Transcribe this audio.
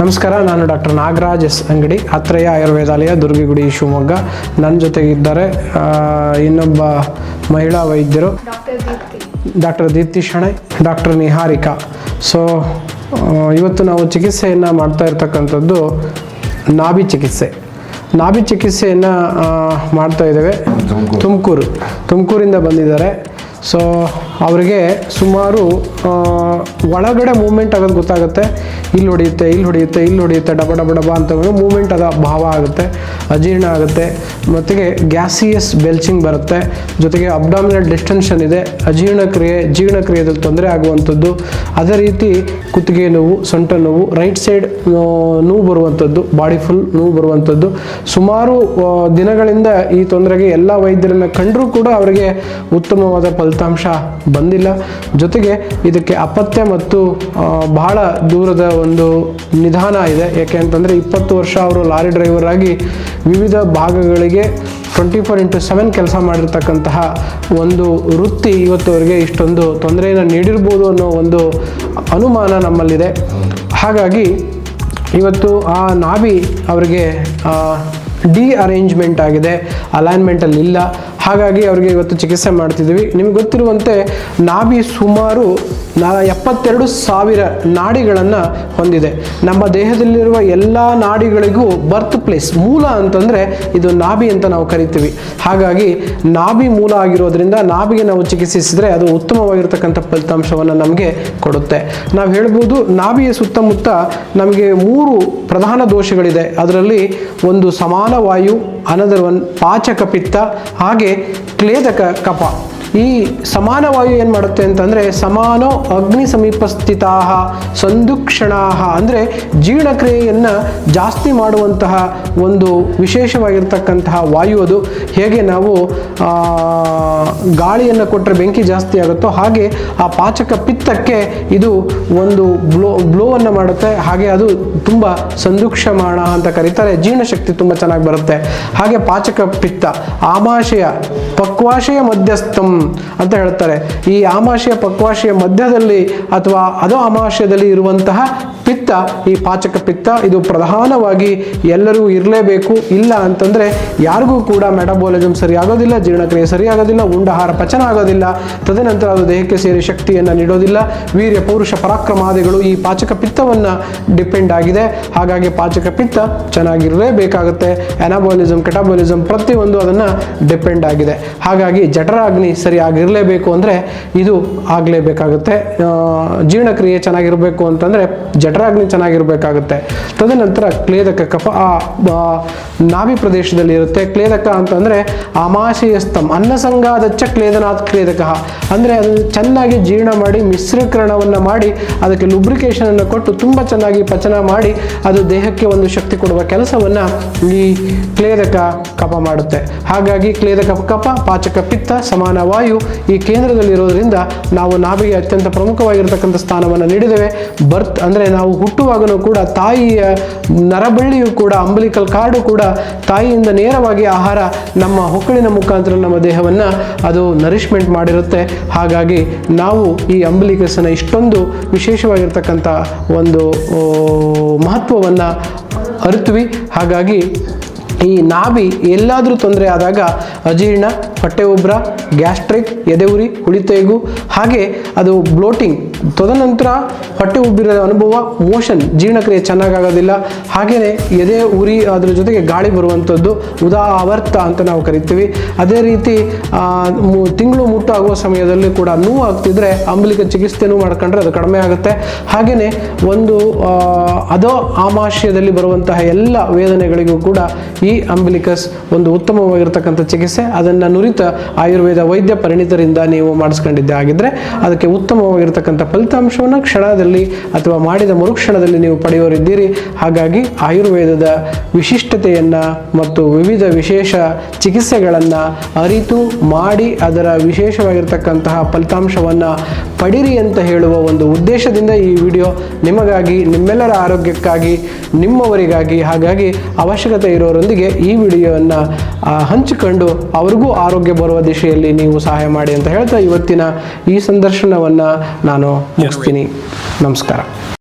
ನಮಸ್ಕಾರ ನಾನು doctor Nagaraj S ಅಂಗಡಿ ಅತ್ರಯ ಆಯುರ್ವೇದಾಲಯ ದುರ್ಗಿಗುಡಿ ಶಿವಮೊಗ್ಗ. ನನ್ನ ಜೊತೆಗಿದ್ದಾರೆ ಇನ್ನೊಬ್ಬ ಮಹಿಳಾ ವೈದ್ಯರು. Doctor Deepti. Doctor Deepti Shenoy doctor Niharika. So ಇವತ್ತು ನಾವು ಚಿಕಿತ್ಸೆಯನ್ನು ಮಾಡ್ತಾ ಇರ್ತಕ್ಕಂಥದ್ದು ನಾಭಿ ಚಿಕಿತ್ಸೆ. ನಾಭಿ ಚಿಕಿತ್ಸೆಯನ್ನು ಮಾಡ್ತಾ ಇದ್ದೇವೆ. ತುಮಕೂರು. ತುಮಕೂರಿಂದ ಬಂದಿದ್ದಾರೆ. ಸೊ ಅವರಿಗೆ ಸುಮಾರು ಒಳಗಡೆ ಮೂಮೆಂಟ್ ಆಗೋದು ಗೊತ್ತಾಗುತ್ತೆ. ಇಲ್ಲಿ ಹೊಡೆಯುತ್ತೆ ಇಲ್ಲಿ ಹೊಡೆಯುತ್ತೆ ಇಲ್ಲಿ ಹೊಡೆಯುತ್ತೆ, ಡಬ ಡಬ ಡಬ ಅಂತ ಮೂಮೆಂಟ್ ಅದ ಭಾವ ಆಗುತ್ತೆ, ಅಜೀರ್ಣ ಆಗುತ್ತೆ. ಮತ್ತಿಗೆ ಗ್ಯಾಸಿಯಸ್ ಬೆಲ್ಚಿಂಗ್ ಬರುತ್ತೆ. ಜೊತೆಗೆ ಅಬ್ಡಾಮಿನಲ್ ಡಿಸ್ಟೆನ್ಷನ್ ಇದೆ. ಅಜೀರ್ಣಕ್ರಿಯೆ ಕ್ರಿಯೆ ಜೀರ್ಣಕ್ರಿಯೆಯಲ್ಲಿ ತೊಂದರೆ ಆಗುವಂಥದ್ದು. ಅದೇ ರೀತಿ ಕುತ್ತಿಗೆ ನೋವು, ಸೊಂಟ ನೋವು ರೈಟ್ ಸೈಡ್ ನೋವು ಬರುವಂಥದ್ದು ಬಾಡಿ ಫುಲ್ ನೋವು ಬರುವಂಥದ್ದು. ಸುಮಾರು ದಿನಗಳಿಂದ ಈ ತೊಂದರೆಗೆ ಎಲ್ಲ ವೈದ್ಯರನ್ನ ಕಂಡರೂ ಕೂಡ ಅವರಿಗೆ ಉತ್ತಮವಾದ ಫಲಿತಾಂಶ ಬಂದಿಲ್ಲ. ಜೊತೆಗೆ ಇದಕ್ಕೆ ಅಪತ್ಯ ಮತ್ತು ಬಹಳ ದೂರದ ಒಂದು ನಿಧಾನ ಇದೆ. ಯಾಕೆ ಅಂತಂದರೆ ಇಪ್ಪತ್ತು ವರ್ಷ ಅವರು ಲಾರಿ ಡ್ರೈವರ್ ಆಗಿ ವಿವಿಧ ಭಾಗಗಳಿಗೆ ಟ್ವೆಂಟಿ ಫೋರ್ ಇಂಟು ಸೆವೆನ್ ಕೆಲಸ ಮಾಡಿರ್ತಕ್ಕಂತಹ ಒಂದು ವೃತ್ತಿ ಇವತ್ತುವರೆಗೆ ಇಷ್ಟೊಂದು ತೊಂದರೆಯನ್ನು ನೀಡಿರ್ಬೋದು ಅನ್ನೋ ಒಂದು ಅನುಮಾನ ನಮ್ಮಲ್ಲಿದೆ. ಹಾಗಾಗಿ ಇವತ್ತು ಆ ನಾಭಿ ಅವರಿಗೆ ಡಿ ಅರೇಂಜ್ಮೆಂಟ್ ಆಗಿದೆ. ಅಲೈನ್ಮೆಂಟಲ್ಲಿ ಇಲ್ಲ. ಹಾಗಾಗಿ ಅವರಿಗೆ ಇವತ್ತು ಚಿಕಿತ್ಸೆ ಮಾಡ್ತಿದ್ದೀವಿ. ನಿಮ್ಗೆ ಗೊತ್ತಿರುವಂತೆ ನಾಭಿ ಸುಮಾರು ನಾ ಎಪ್ಪತ್ತೆರಡು ಸಾವಿರ ನಾಡಿಗಳನ್ನು ಹೊಂದಿದೆ. ನಮ್ಮ ದೇಹದಲ್ಲಿರುವ ಎಲ್ಲ ನಾಡಿಗಳಿಗೂ ಬರ್ತ್ ಪ್ಲೇಸ್, ಮೂಲ ಅಂತಂದರೆ ಇದು ನಾಭಿ ಅಂತ ನಾವು ಕರಿತೀವಿ. ಹಾಗಾಗಿ ನಾಭಿ ಮೂಲ ಆಗಿರೋದ್ರಿಂದ ನಾಭಿಗೆ ನಾವು ಚಿಕಿತ್ಸಿಸಿದರೆ ಅದು ಉತ್ತಮವಾಗಿರ್ತಕ್ಕಂಥ ಫಲಿತಾಂಶವನ್ನು ನಮಗೆ ಕೊಡುತ್ತೆ. ನಾವು ಹೇಳ್ಬೋದು ನಾಭಿಯ ಸುತ್ತಮುತ್ತ ನಮಗೆ ಮೂರು ಪ್ರಧಾನ ದೋಷಗಳಿದೆ. ಅದರಲ್ಲಿ ಒಂದು ಸಮಾನ ವಾಯು, ಅನದರ್ ಒನ್ ಪಾಚಕ ಪಿತ್ತ, ಹಾಗೆ ಕ್ಲೇದಕ ಕಪ. ಈ ಸಮಾನ ವಾಯು ಏನು ಮಾಡುತ್ತೆ ಅಂತಂದರೆ ಸಮಾನೋ ಅಗ್ನಿ ಸಮೀಪಸ್ಥಿತಾ ಸಂದುಕ್ಷಣ ಅಂದರೆ ಜೀರ್ಣಕ್ರಿಯೆಯನ್ನು ಜಾಸ್ತಿ ಮಾಡುವಂತಹ ಒಂದು ವಿಶೇಷವಾಗಿರ್ತಕ್ಕಂತಹ ವಾಯು ಅದು. ಹೇಗೆ ನಾವು ಗಾಳಿಯನ್ನು ಕೊಟ್ಟರೆ ಬೆಂಕಿ ಜಾಸ್ತಿ ಆಗುತ್ತೋ ಹಾಗೆ ಆ ಪಾಚಕ ಪಿತ್ತಕ್ಕೆ ಇದು ಒಂದು ಬ್ಲೋ, ಬ್ಲೋವನ್ನು ಮಾಡುತ್ತೆ. ಹಾಗೆ ಅದು ತುಂಬ ಸಂದುಕ್ಷಮಾಣ ಅಂತ ಕರೀತಾರೆ. ಜೀರ್ಣಶಕ್ತಿ ತುಂಬ ಚೆನ್ನಾಗಿ ಬರುತ್ತೆ. ಹಾಗೆ ಪಾಚಕ ಪಿತ್ತ, ಆಮಾಶಯ ಪಕ್ವಾಶಯ ಮಧ್ಯಸ್ಥಂ ಅಂತ ಹೇಳ್ತಾರೆ. ಈ ಆಮಾಶಯ ಪಕ್ವಾಶಯ ಮಧ್ಯದಲ್ಲಿ ಅಥವಾ ಅದೋ ಆಮಾಶಯದಲ್ಲಿ ಇರುವಂತಹ ಪಿತ್ತ, ಈ ಪಾಚಕ ಪಿತ್ತ, ಇದು ಪ್ರಧಾನವಾಗಿ ಎಲ್ಲರೂ ಇರಲೇಬೇಕು, ಇಲ್ಲ ಅಂತಂದರೆ ಯಾರಿಗೂ ಕೂಡ ಮೆಟಬಾಲಿಸಮ್ ಸರಿಯಾಗೋದಿಲ್ಲ, ಜೀರ್ಣಕ್ರಿಯೆ ಸರಿಯಾಗೋದಿಲ್ಲ, ಉಂಡಾಹಾರ ಪಚನ ಆಗೋದಿಲ್ಲ, ತದನಂತರ ಅದು ದೇಹಕ್ಕೆ ಸೇರಿ ಶಕ್ತಿಯನ್ನು ನೀಡೋದಿಲ್ಲ, ವೀರ್ಯ, ಪುರುಷ ಪರಾಕ್ರಮಾದಿಗಳು ಈ ಪಾಚಕ ಪಿತ್ತವನ್ನು ಡಿಪೆಂಡ್ ಆಗಿದೆ. ಹಾಗಾಗಿ ಪಾಚಕ ಪಿತ್ತ ಚೆನ್ನಾಗಿರಲೇಬೇಕಾಗುತ್ತೆ. ಅನಾಬಾಲಿಸಮ್ ಕೆಟಾಬಾಲಿಸಮ್ ಪ್ರತಿಯೊಂದು ಅದನ್ನು ಡಿಪೆಂಡ್ ಆಗಿದೆ. ಹಾಗಾಗಿ ಜಠರಾಗ್ನಿ ಸರಿಯಾಗಿರಲೇಬೇಕು ಅಂದರೆ ಇದು ಆಗಲೇಬೇಕಾಗುತ್ತೆ. ಜೀರ್ಣಕ್ರಿಯೆ ಚೆನ್ನಾಗಿರಬೇಕು ಅಂತಂದರೆ ಜಠರಾಗ್ನಿ ಚೆನ್ನಾಗಿರಬೇಕಾಗುತ್ತೆ. ತದನಂತರ ಕ್ಲೇದಕ ಕಫ, ಆ ನಾಭಿ ಪ್ರದೇಶದಲ್ಲಿ ಇರುತ್ತೆ. ಕ್ಲೇದಕ ಅಂತಂದರೆ ಅಮಾಶಯಸ್ತಂ ಅನ್ನಸಂಗಾದಚ್ಚ ಕ್ಲೇದನಾಥ್ ಕ್ಲೇದಕ. ಅಂದರೆ ಅದು ಚೆನ್ನಾಗಿ ಜೀರ್ಣ ಮಾಡಿ, ಮಿಶ್ರೀಕರಣವನ್ನು ಮಾಡಿ, ಅದಕ್ಕೆ ಲುಬ್ರಿಕೇಶನನ್ನು ಕೊಟ್ಟು ತುಂಬ ಚೆನ್ನಾಗಿ ಪಚನ ಮಾಡಿ, ಅದು ದೇಹಕ್ಕೆ ಒಂದು ಶಕ್ತಿ ಕೊಡುವ ಕೆಲಸವನ್ನು ಈ ಕ್ಲೇದಕ ಕಫ ಮಾಡುತ್ತೆ. ಹಾಗಾಗಿ ಕ್ಲೇದಕ ಕಫ, ಪಾಚಕ ಪಿತ್ತ, ಸಮಾನ ವಾಯು ಈ ಕೇಂದ್ರದಲ್ಲಿರೋದ್ರಿಂದ ನಾವು ನಾಭಿಗೆ ಅತ್ಯಂತ ಪ್ರಮುಖವಾಗಿರ್ತಕ್ಕಂಥ ಸ್ಥಾನವನ್ನು ನೀಡಿದ್ದೇವೆ. ಬರ್ತ್ ಅಂದರೆ ನಾವು ಹುಟ್ಟುವಾಗಲೂ ಕೂಡ ತಾಯಿಯ ನರಬಳ್ಳಿಯು ಕೂಡ, ಅಂಬಲಿಕಲ್ ಕಾರ್ಡು ಕೂಡ ತಾಯಿಯಿಂದ ನೇರವಾಗಿ ಆಹಾರ ನಮ್ಮ ಹೊಕ್ಕಳಿನ ಮುಖಾಂತರ ನಮ್ಮ ದೇಹವನ್ನು ಅದು ನರಿಷ್ಮೆಂಟ್ ಮಾಡಿರುತ್ತೆ. ಹಾಗಾಗಿ ನಾವು ಈ ಅಂಬಲಿಕಸನ ಇಷ್ಟೊಂದು ವಿಶೇಷವಾಗಿರ್ತಕ್ಕಂಥ ಒಂದು ಮಹತ್ವವನ್ನು ಅರಿತ್ವಿ. ಹಾಗಾಗಿ ಈ ನಾಭಿ ಎಲ್ಲಾದರೂ ತೊಂದರೆ ಆದಾಗ ಅಜೀರ್ಣ ಹೊಟ್ಟೆ ಉಬ್ಬರ ಗ್ಯಾಸ್ಟ್ರಿಕ್ ಎದೆ ಉರಿ ಹುಳಿತೇಗು, ಹಾಗೆ ಅದು ಬ್ಲೋಟಿಂಗ್. ತದನಂತರ ಹೊಟ್ಟೆ ಉಬ್ಬಿರೋ ಅನುಭವ, ಮೋಷನ್, ಜೀರ್ಣಕ್ರಿಯೆ ಚೆನ್ನಾಗಾಗೋದಿಲ್ಲ. ಹಾಗೆಯೇ ಎದೆ, ಉರಿ ಅದರ ಜೊತೆಗೆ ಗಾಳಿ ಬರುವಂಥದ್ದು, ಉದಾ, ಆವರ್ತ ಅಂತ ನಾವು ಕರಿತೀವಿ. ಅದೇ ರೀತಿ ತಿಂಗಳು ಮುಟ್ಟಾಗುವ ಸಮಯದಲ್ಲಿ ಕೂಡ ನೋವು ಆಗ್ತಿದ್ರೆ ಅಂಬಲಿಕ ಚಿಕಿತ್ಸೆನೂ ಮಾಡ್ಕೊಂಡ್ರೆ ಅದು ಕಡಿಮೆ ಆಗುತ್ತೆ. ಹಾಗೆಯೇ ಒಂದು ಅದೋ ಆಮಾಶಯದಲ್ಲಿ ಬರುವಂತಹ ಎಲ್ಲ ವೇದನೆಗಳಿಗೂ ಕೂಡ ಈ ಅಂಬಿಲಿಕಸ್ ಒಂದು ಉತ್ತಮವಾಗಿರತಕ್ಕಂಥ ಚಿಕಿತ್ಸೆ. ಅದನ್ನು ನುರಿತ ಆಯುರ್ವೇದ ವೈದ್ಯ ಪರಿಣಿತರಿಂದ ನೀವು ಮಾಡಿಸ್ಕೊಂಡಿದ್ದೆ ಆಗಿದ್ರೆ ಅದಕ್ಕೆ ಉತ್ತಮವಾಗಿರ್ತಕ್ಕಂಥ ಫಲಿತಾಂಶವನ್ನು ಕ್ಷಣದಲ್ಲಿ ಅಥವಾ ಮಾಡಿದ ಮರುಕ್ಷಣದಲ್ಲಿ ನೀವು ಪಡೆಯೋರಿದ್ದೀರಿ. ಹಾಗಾಗಿ ಆಯುರ್ವೇದದ ವಿಶಿಷ್ಟತೆಯನ್ನು ಮತ್ತು ವಿವಿಧ ವಿಶೇಷ ಚಿಕಿತ್ಸೆಗಳನ್ನು ಅರಿತು ಮಾಡಿ ಅದರ ವಿಶೇಷವಾಗಿರ್ತಕ್ಕಂತಹ ಫಲಿತಾಂಶವನ್ನು ಪಡಿರಿ ಅಂತ ಹೇಳುವ ಒಂದು ಉದ್ದೇಶದಿಂದ ಈ ವಿಡಿಯೋ ನಿಮಗಾಗಿ, ನಿಮ್ಮೆಲ್ಲರ ಆರೋಗ್ಯಕ್ಕಾಗಿ, ನಿಮ್ಮವರಿಗಾಗಿ, ಹಾಗಾಗಿ ಅವಶ್ಯಕತೆ ಇರೋರೊಂದಿಗೆ ಈ ವಿಡಿಯೋವನ್ನು ಹಂಚಿಕೊಂಡು ಅವ್ರಿಗೂ ಆರೋಗ್ಯ ಬರುವ ದಿಶೆಯಲ್ಲಿ ನೀವು ಸಹಾಯ ಮಾಡಿ ಅಂತ ಹೇಳ್ತಾ ಇವತ್ತಿನ ಈ ಸಂದರ್ಶನವನ್ನು ನಾನು ಮುಗಿಸ್ತೀನಿ. ನಮಸ್ಕಾರ.